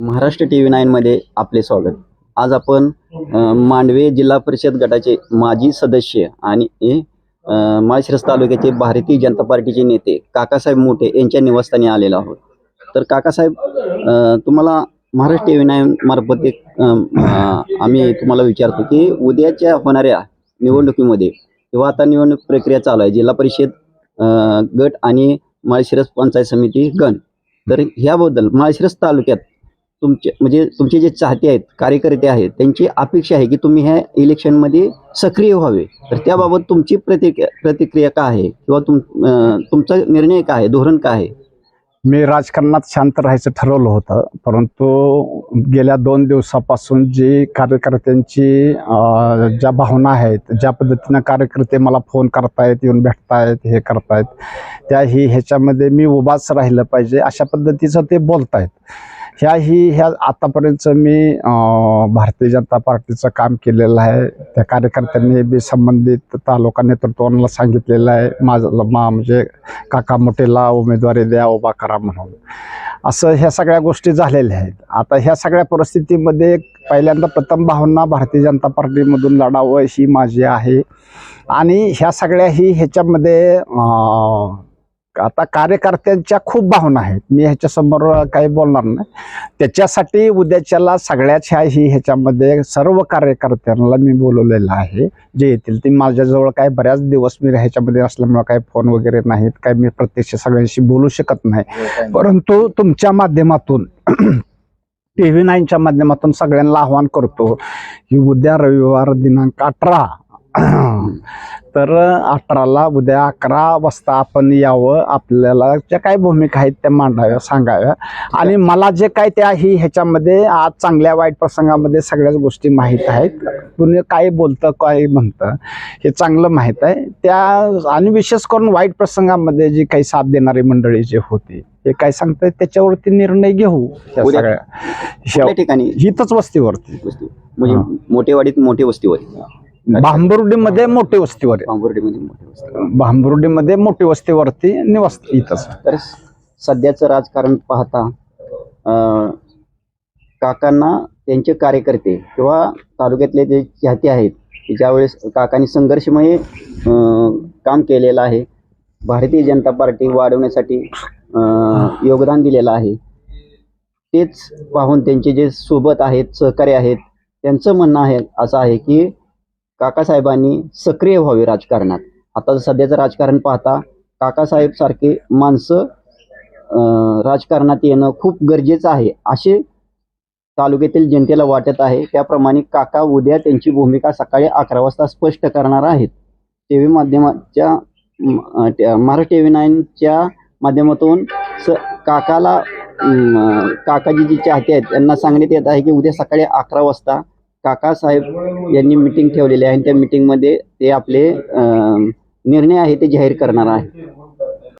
Maharashtra T V नाईनमध्ये आपले स्वागत. आज आपण मांडवे जिल्हा परिषद गटाचे माजी सदस्य आणि माळशिरस तालुक्याचे भारतीय जनता पार्टीचे नेते काकासाहेब मोठे यांच्या निवासस्थानी आलेलो आहोत. तर काकासाहेब तुम्हाला महाराष्ट्र टी व्ही नाईन मार्फत एक आम्ही तुम्हाला विचारतो की उद्याच्या होणाऱ्या निवडणुकीमध्ये किंवा आता निवडणूक प्रक्रिया चालू आहे जिल्हा परिषद गट आणि माळशिरस पंचायत समिती गण. तर ह्याबद्दल माळशिरस तालुक्यात तुमचे म्हणजे तुमचे जे चाहते आहेत कार्यकर्ते आहेत त्यांची अपेक्षा आहे की तुम्ही ह्या इलेक्शनमध्ये सक्रिय व्हावे. तर त्याबाबत तुमची प्रतिक्रिया प्रतिक्रिया काय आहे? किंवा तुम तुमचा निर्णय काय आहे? धोरण काय आहे? मी राजकारणात शांत राहायचं ठरवलं होतं परंतु गेल्या दोन दिवसापासून जी कार्यकर्त्यांची ज्या भावना आहेत ज्या पद्धतीनं कार्यकर्ते मला फोन करतायत येऊन भेटतायत हे करतायत त्याही ह्याच्यामध्ये मी उभाच राहिलं पाहिजे अशा पद्धतीचं ते बोलतायत. ह्याही ह्या आतापर्यंत मी भारतीय जनता पार्टीचं काम केलेलं आहे. त्या कार्यकर्त्यांनी बी संबंधित तालुका नेतृत्वाला सांगितलेलं आहे. माझं मा म्हणजे काका मोठेला उमेदवारी द्या उभा करा म्हणून. असं ह्या सगळ्या गोष्टी झालेल्या आहेत. आता ह्या सगळ्या परिस्थितीमध्ये पहिल्यांदा प्रथम भावना भारतीय जनता पार्टीमधून लढावं ही माझी आहे. आणि ह्या सगळ्याही ह्याच्यामध्ये आता कार्यकर्त्यांच्या खूप भावना आहेत. मी ह्याच्यासमोर काही बोलणार नाही. त्याच्यासाठी उद्याच्याला सगळ्याच ह्या ही ह्याच्यामध्ये सर्व कार्यकर्त्यांना मी बोलवलेलं आहे. जे येतील ते माझ्याजवळ काय बऱ्याच दिवस मी ह्याच्यामध्ये असल्यामुळे काही फोन वगैरे नाहीत. काय मी प्रत्यक्ष सगळ्यांशी बोलू शकत नाही. परंतु तुमच्या माध्यमातून टी व्ही नाईनच्या माध्यमातून सगळ्यांना आव्हान करतो की उद्या रविवार दिनांक अठरा तर अठराला उद्या अकरा वाजता आपण यावं. आपल्याला ज्या काही भूमिका आहेत त्या मांडाव्या सांगाव्या. आणि मला जे काय त्या ही ह्याच्यामध्ये आज चांगल्या वाईट प्रसंगामध्ये सगळ्याच गोष्टी माहीत आहेत. कुणी काय बोलतं काय म्हणतं हे चांगलं माहीत आहे. त्या आणि विशेष करून वाईट प्रसंगामध्ये जी काही साथ देणारी मंडळी जे होती हे काय सांगतायत? त्याच्यावरती निर्णय घेऊ सगळ्या. ठिकाणी? हितच वस्तीवरती. वस्ती. म्हणजे मोठेवाडीत मोठे वस्तीवर भांबुर्डीमध्ये मोठी वस्तीवर बांबुर्डीमध्ये मोठे वस्ती. भांबुर्डीमध्ये मोठी वस्तीवरती निवास इथंच. तर सध्याचं राजकारण पाहता अं, काकांना त्यांचे कार्यकर्ते किंवा तालुक्यातले जे चाहते आहेत की ज्यावेळेस काकांनी संघर्षमय अं, काम केलेलं आहे भारतीय जनता पार्टी वाढवण्यासाठी अं, योगदान दिलेलं आहे तेच पाहून त्यांचे जे सोबत आहेत सहकारी आहेत त्यांचं म्हणणं आहे असं आहे की काकासाहेबांनी सक्रिय व्हावे राजकारणात. आता सध्याचं राजकारण पाहता काकासाहेब सारखे माणसं राजकारणात येणं खूप गरजेचं आहे. असे तालुक्यातील जनतेला वाटत आहे. त्याप्रमाणे काका उद्या त्यांची भूमिका सकाळी अकरा वाजता स्पष्ट करणार आहेत. टी व्ही माध्यमाच्या महाराष्ट्र टी व्ही नाईनच्या माध्यमातून स काकाला काकाजी जी चाहते आहेत त्यांना सांगण्यात येत आहे की उद्या सकाळी अकरा वाजता काकासाहेब यांनी मिटिंग ठेवलेली आहे आणि त्या मिटिंगमध्ये ते आपले निर्णय आहे ते जाहीर करणार आहे.